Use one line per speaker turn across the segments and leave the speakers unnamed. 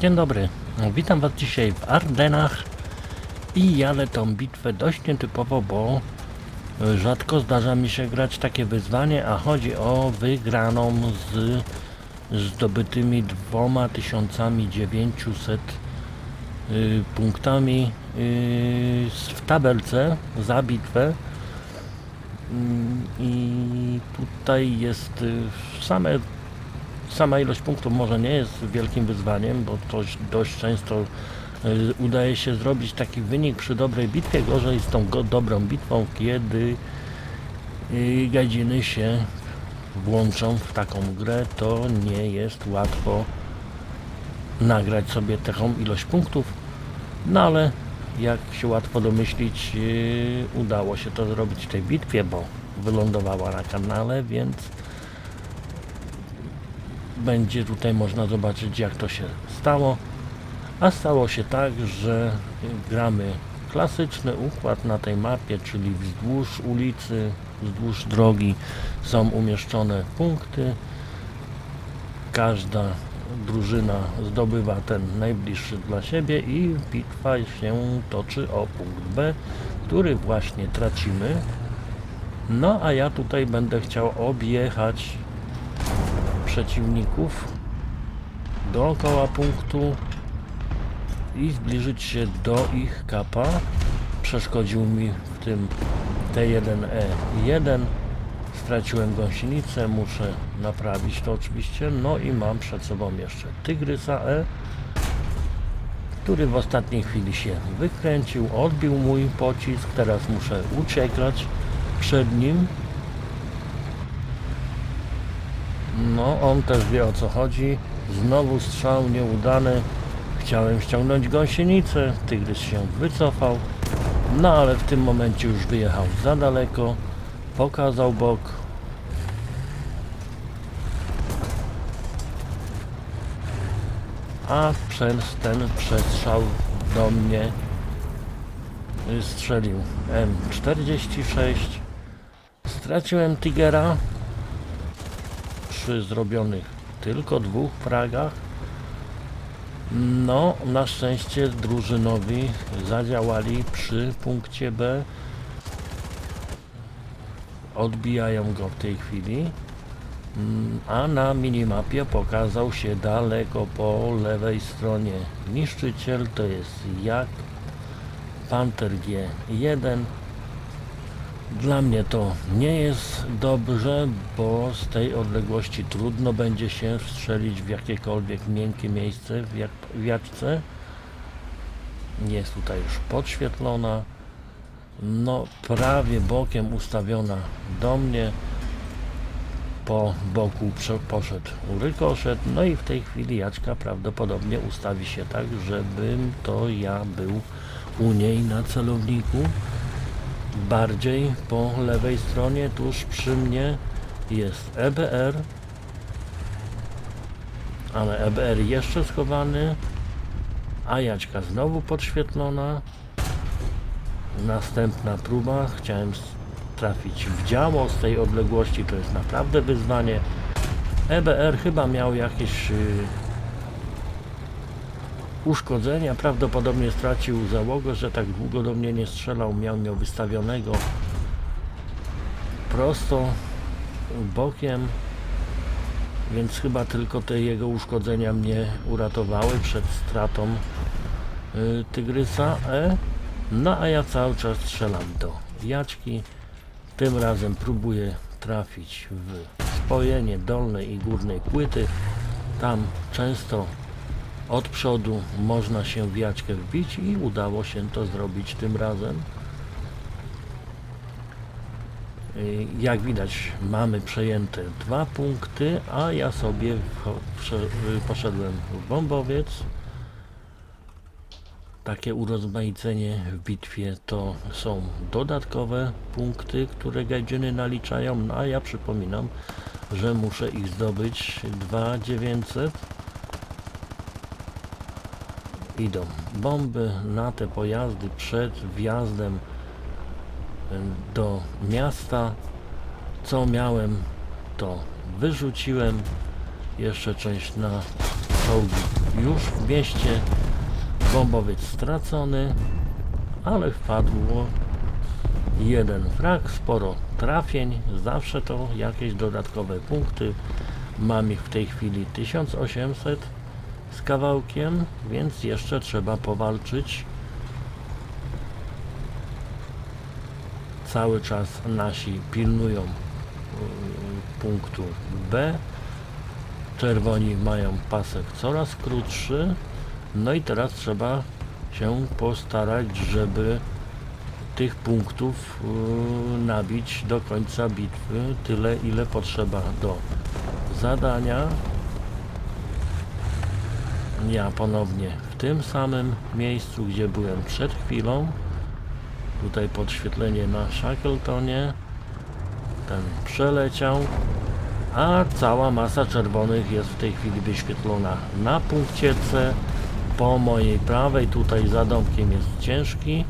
Dzień dobry. Witam Was dzisiaj w Ardenach i jadę tą bitwę dość nietypowo, bo rzadko zdarza mi się grać takie wyzwanie, a chodzi o wygraną z zdobytymi 2900 y, punktami y, w tabelce za bitwę. Mm, I tutaj jest y, same sama ilość punktów może nie jest wielkim wyzwaniem, bo to dość często y, udaje się zrobić taki wynik przy dobrej bitwie, gorzej z tą dobrą bitwą, kiedy y, gadziny się włączą w taką grę, to nie jest łatwo nagrać sobie taką ilość punktów, no ale jak się łatwo domyślić, y, udało się to zrobić w tej bitwie, bo wylądowała na kanale, więc będzie tutaj można zobaczyć jak to się stało. A stało się tak, że gramy klasyczny układ na tej mapie, czyli wzdłuż ulicy, wzdłuż drogi są umieszczone punkty. Każda drużyna zdobywa ten najbliższy dla siebie i bitwa się toczy o punkt B, który właśnie tracimy. No a ja tutaj będę chciał objechać przeciwników dookoła punktu i zbliżyć się do ich kapa. Przeszkodził mi w tym T1E1. Straciłem gąsienicę, muszę naprawić to oczywiście. No i mam przed sobą jeszcze Tygrysa E, który w ostatniej chwili się wykręcił, odbił mój pocisk. Teraz muszę uciekać przed nim. No, on też wie o co chodzi. Znowu strzał nieudany. Chciałem ściągnąć gąsienicę. Tygrys się wycofał. No, ale w tym momencie już wyjechał za daleko. Pokazał bok. A przez ten przestrzał do mnie strzelił M46. Straciłem Tigera zrobionych tylko dwóch fragach. No, na szczęście drużynowi zadziałali przy punkcie B. Odbijają go w tej chwili. A na minimapie pokazał się daleko po lewej stronie niszczyciel, to jest jak Panther G1 dla mnie to nie jest dobrze, bo z tej odległości trudno będzie się wstrzelić w jakiekolwiek miękkie miejsce w jak- w jaczce. Jest tutaj już podświetlona. No, prawie bokiem ustawiona do mnie. Po boku poszedł rykoszet. No i w tej chwili jaczka prawdopodobnie ustawi się tak, żebym to ja był u niej na celowniku bardziej po lewej stronie, tuż przy mnie jest EBR, ale EBR jeszcze schowany, a Jaćka znowu podświetlona. Następna próba, chciałem trafić w działo z tej odległości, to jest naprawdę wyzwanie. EBR chyba miał jakieś y, uszkodzenia, prawdopodobnie stracił załogę, że tak długo do mnie nie strzelał, miał miał wystawionego prosto bokiem, więc chyba tylko te jego uszkodzenia mnie uratowały przed stratą y, Tygrysa E. No a ja cały czas strzelam do Jaćki. Tym razem próbuję trafić w spojenie dolnej i górnej płyty. Tam często od przodu można się w jaczkę wbić i udało się to zrobić tym razem. Y, Jak widać mamy przejęte dwa punkty, a ja sobie y, poszedłem w bombowiec. Takie urozmaicenie w bitwie to są dodatkowe punkty, które gajdziny naliczają, no a ja przypominam, że muszę ich zdobyć 2900 idą bomby na te pojazdy przed wjazdem do miasta. Co miałem, to wyrzuciłem. Jeszcze część na czołgi już w mieście. Bombowiec stracony, ale wpadło jeden frag, sporo trafień, zawsze to jakieś dodatkowe punkty. Mam ich w tej chwili 1800 z kawałkiem, więc jeszcze trzeba powalczyć. Cały czas nasi pilnują y, punktu B. Czerwoni mają pasek coraz krótszy. No i teraz trzeba się postarać, żeby tych punktów y, nabić do końca bitwy tyle ile potrzeba do zadania. Ja ponownie w tym samym miejscu, gdzie byłem przed chwilą. Tutaj podświetlenie na Shackletonie. Ten przeleciał. A cała masa czerwonych jest w tej chwili wyświetlona na punkcie C. Po mojej prawej, tutaj za domkiem jest ciężki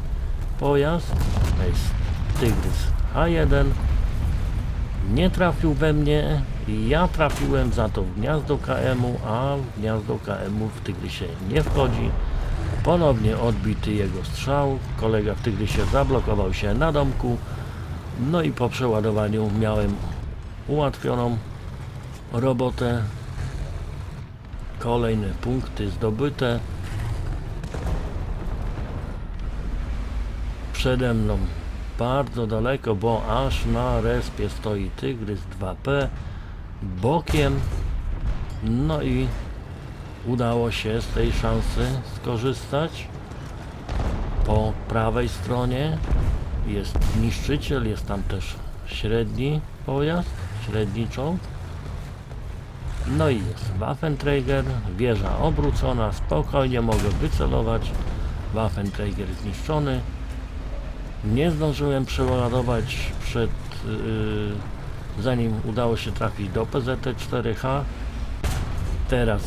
pojazd. To jest Tygrys H1. Nie trafił we mnie. Ja trafiłem za to w gniazdo KM-u, a w gniazdo KM-u w Tygrysie nie wchodzi. Ponownie odbity jego strzał. Kolega w Tygrysie zablokował się na domku. No i po przeładowaniu miałem ułatwioną robotę. Kolejne punkty zdobyte. Przede mną bardzo daleko, bo aż na respie stoi Tygrys 2P bokiem. No i udało się z tej szansy skorzystać. Po prawej stronie jest niszczyciel, jest tam też średni pojazd, średni czołg. No i jest Waffenträger, wieża obrócona, spokojnie mogę wycelować. Waffenträger zniszczony. Nie zdążyłem przeładować przed, yy, zanim udało się trafić do PZT-4H. Teraz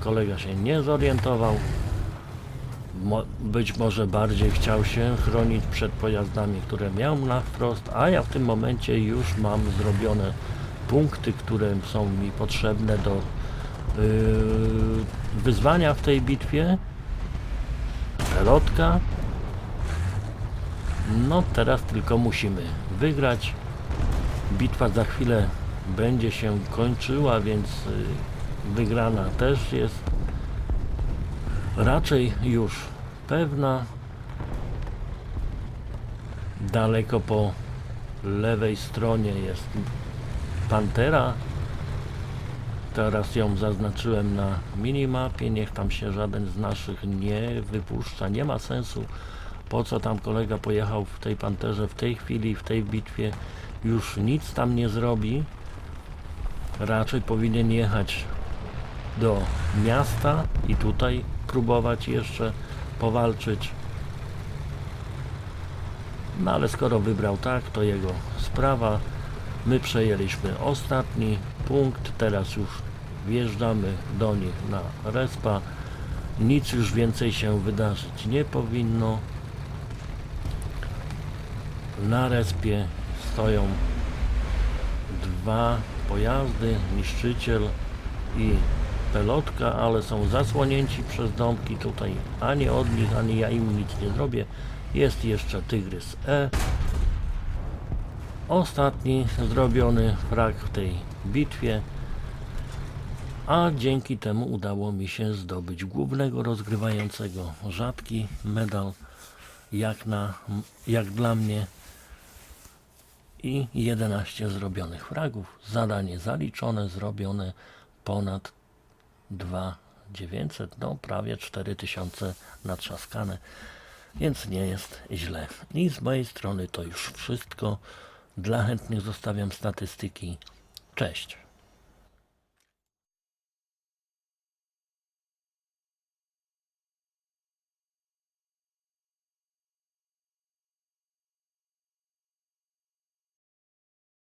kolega się nie zorientował. Mo być może bardziej chciał się chronić przed pojazdami, które miał na wprost, a ja w tym momencie już mam zrobione punkty, które są mi potrzebne do yy, wyzwania w tej bitwie. Pelotka. No teraz tylko musimy wygrać. Bitwa za chwilę będzie się kończyła, więc yy, wygrana też jest raczej już pewna. Daleko po lewej stronie jest Pantera. Teraz ją zaznaczyłem na minimapie. Niech tam się żaden z naszych nie wypuszcza. Nie ma sensu. Po co tam kolega pojechał w tej Panterze w tej chwili, w tej bitwie? Już nic tam nie zrobi. Raczej powinien jechać do miasta i tutaj próbować jeszcze powalczyć. No ale skoro wybrał tak, to jego sprawa. My przejęliśmy ostatni punkt, teraz już wjeżdżamy do nich na respa. Nic już więcej się wydarzyć nie powinno. Na respie stoją dwa pojazdy, niszczyciel i pelotka, ale są zasłonięci przez domki tutaj ani od nich, ani ja im nic nie zrobię. Jest jeszcze Tygrys E. Ostatni zrobiony frag w tej bitwie. A dzięki temu udało mi się zdobyć głównego rozgrywającego rzadki medal jak, na, jak dla mnie i 11 zrobionych fragów. Zadanie zaliczone, zrobione ponad 2900, no prawie 4000 natrzaskane, więc nie jest źle. I z mojej strony to już wszystko. Dla chętnych zostawiam statystyki. Cześć.